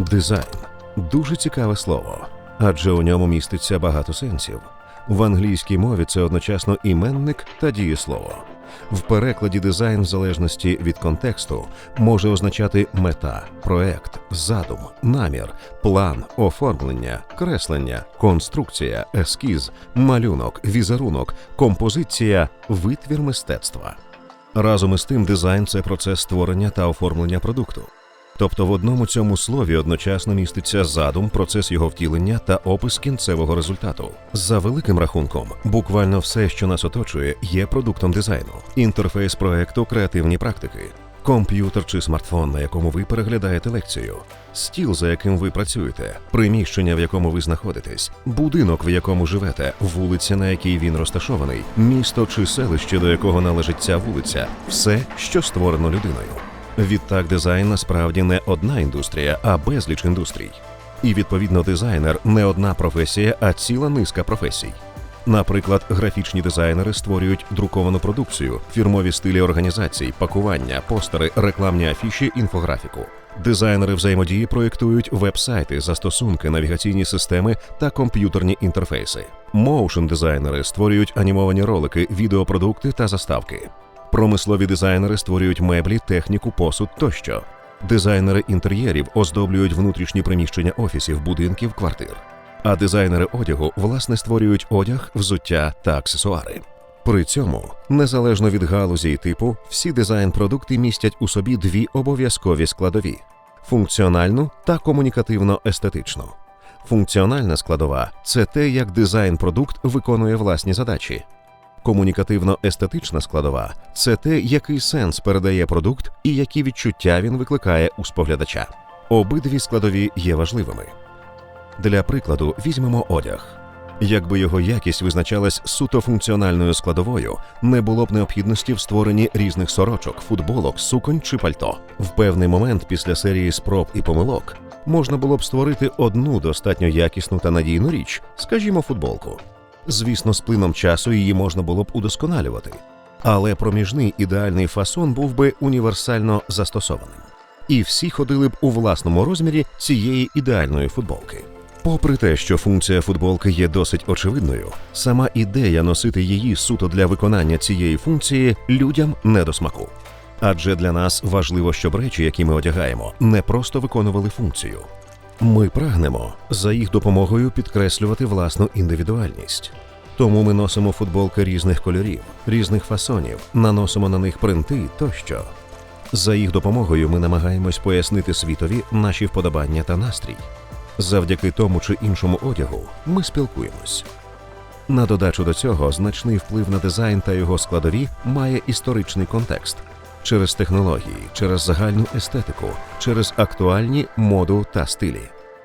Дизайн дуже цікаве слово, адже у ньому міститься багато сенсів. В англійській мові це одночасно іменник та дієслово. В перекладі дизайн, в залежності від контексту, може означати мета, проект, задум, намір, план, оформлення, креслення, конструкція, ескіз, малюнок, візерунок, композиція, витвір мистецтва. Разом із тим, дизайн це процес створення та оформлення продукту. Тобто в одному цьому слові одночасно міститься задум, процес його втілення та опис кінцевого результату. За великим рахунком, буквально все, що нас оточує, є продуктом дизайну, інтерфейс проекту, креативні практики, комп'ютер чи смартфон, на якому ви переглядаєте лекцію, стіл, за яким ви працюєте, приміщення, в якому ви знаходитесь, будинок, в якому живете, вулиця, на якій він розташований, місто чи селище, до якого належить ця вулиця, все, що створено людиною. Відтак, дизайн насправді не одна індустрія, а безліч індустрій. І відповідно дизайнер не одна професія, а ціла низка професій. Наприклад, графічні дизайнери створюють друковану продукцію, фірмові стилі організацій, пакування, постери, рекламні афіші, інфографіку. Дизайнери взаємодії проєктують веб-сайти, застосунки, навігаційні системи та комп'ютерні інтерфейси. Моушн дизайнери створюють анімовані ролики, відеопродукти та заставки. Промислові дизайнери створюють меблі, техніку, посуд тощо. Дизайнери інтер'єрів оздоблюють внутрішні приміщення офісів, будинків, квартир. А дизайнери одягу власне створюють одяг, взуття та аксесуари. При цьому, незалежно від галузі і типу, всі дизайн-продукти містять у собі дві обов'язкові складові: функціональну та комунікативно-естетичну. Функціональна складова це те, як дизайн-продукт виконує власні задачі. Комунікативно-естетична складова це те, який сенс передає продукт і які відчуття він викликає у споглядача. Обидві складові є важливими. Для прикладу, візьмемо одяг. Якби його якість визначалась суто функціональною складовою, не було б необхідності в створенні різних сорочок, футболок, суконь чи пальто. В певний момент після серії спроб і помилок можна було б створити одну достатньо якісну та надійну річ, скажімо, футболку. Звісно, з плином часу її можна було б удосконалювати, але проміжний ідеальний фасон був би універсально застосованим. І всі ходили б у власному розмірі цієї ідеальної футболки. Попри те, що функція футболки є досить очевидною, сама ідея носити її суто для виконання цієї функції людям не до смаку. Адже для нас важливо, щоб речі, які ми одягаємо, не просто виконували функцію. Ми прагнемо за їх допомогою підкреслювати власну індивідуальність. Тому ми носимо футболки різних кольорів, різних фасонів, наносимо на них принти тощо. За їх допомогою ми намагаємось пояснити світові наші вподобання та настрій. Завдяки тому чи іншому одягу ми спілкуємось. На додачу до цього значний вплив на дизайн та його складові має історичний контекст через технології, через загальну естетику, через актуальні моду та стилі.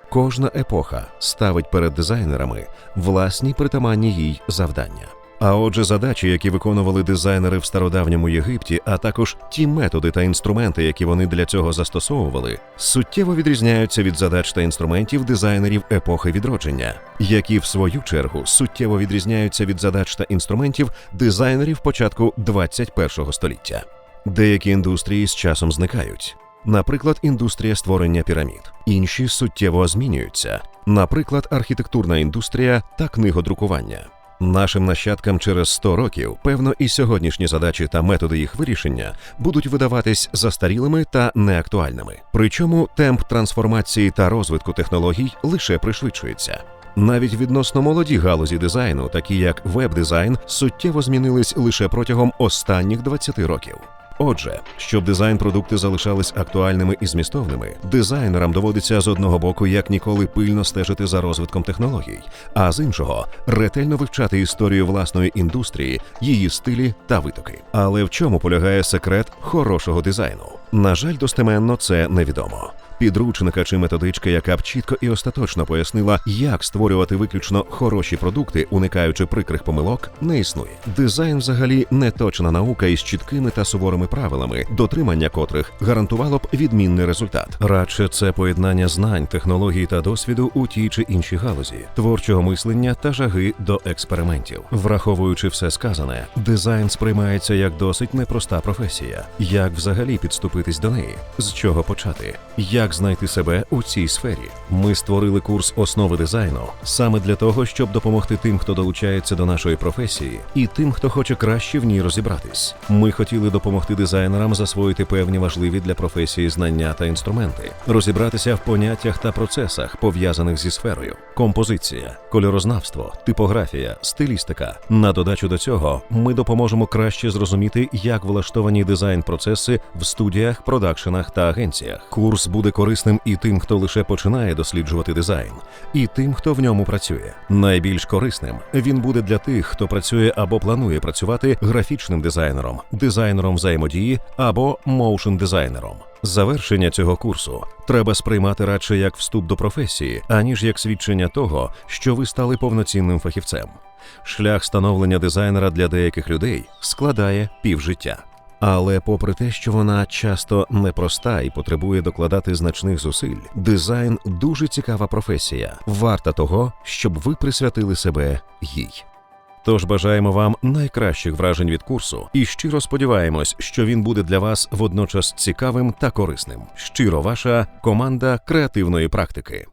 Кожна епоха ставить перед дизайнерами власні притаманні їй завдання. А отже, задачі, які виконували дизайнери в стародавньому Єгипті, а також ті методи та інструменти, які вони для цього застосовували, суттєво відрізняються від задач та інструментів дизайнерів епохи відродження, які в свою чергу суттєво відрізняються від задач та інструментів дизайнерів початку 21 століття. Деякі індустрії з часом зникають. Наприклад, індустрія створення пірамід. Інші суттєво змінюються. Наприклад, архітектурна індустрія та книгодрукування. Нашим нащадкам через 100 років, певно, і сьогоднішні задачі та методи їх вирішення будуть видаватись застарілими та неактуальними. Причому темп трансформації та розвитку технологій лише пришвидшується. Навіть відносно молоді галузі дизайну, такі як веб-дизайн, суттєво змінились лише протягом останніх 20 років. Отже, щоб дизайн-продукти залишались актуальними і змістовними, дизайнерам доводиться з одного боку як ніколи пильно стежити за розвитком технологій, а з іншого ретельно вивчати історію власної індустрії, її стилі та витоки. Але в чому полягає секрет хорошого дизайну? На жаль, достеменно це невідомо. Підручника чи методичка, яка б чітко і остаточно пояснила, як створювати виключно хороші продукти, уникаючи прикрих помилок, не існує. Дизайн, взагалі, не точна наука із чіткими та суворими правилами, дотримання котрих гарантувало б відмінний результат. Радше це поєднання знань, технологій та досвіду у тій чи іншій галузі, творчого мислення та жаги до експериментів. Враховуючи все сказане, дизайн сприймається як досить непроста професія. Як взагалі підступитись до неї? З чого почати? Як як знайти себе у цій сфері. Ми створили курс основи дизайну саме для того, щоб допомогти тим, хто долучається до нашої професії, і тим, хто хоче краще в ній розібратись. Ми хотіли допомогти дизайнерам засвоїти певні важливі для професії знання та інструменти, розібратися в поняттях та процесах, пов'язаних зі сферою, композиція, кольорознавство, типографія, стилістика. На додачу до цього ми допоможемо краще зрозуміти, як влаштовані дизайн-процеси в студіях, продакшенах та агенціях. Курс буде корисним і тим, хто лише починає досліджувати дизайн, і тим, хто в ньому працює. Найбільш корисним він буде для тих, хто працює або планує працювати графічним дизайнером, дизайнером взаємодії або моушн дизайнером. Завершення цього курсу треба сприймати радше як вступ до професії, аніж як свідчення того, що ви стали повноцінним фахівцем. Шлях становлення дизайнера для деяких людей складає півжиття. Але попри те, що вона часто непроста і потребує докладати значних зусиль, дизайн дуже цікава професія, варта того, щоб ви присвятили себе їй. Тож бажаємо вам найкращих вражень від курсу і щиро сподіваємось, що він буде для вас водночас цікавим та корисним. Щиро ваша команда креативної практики.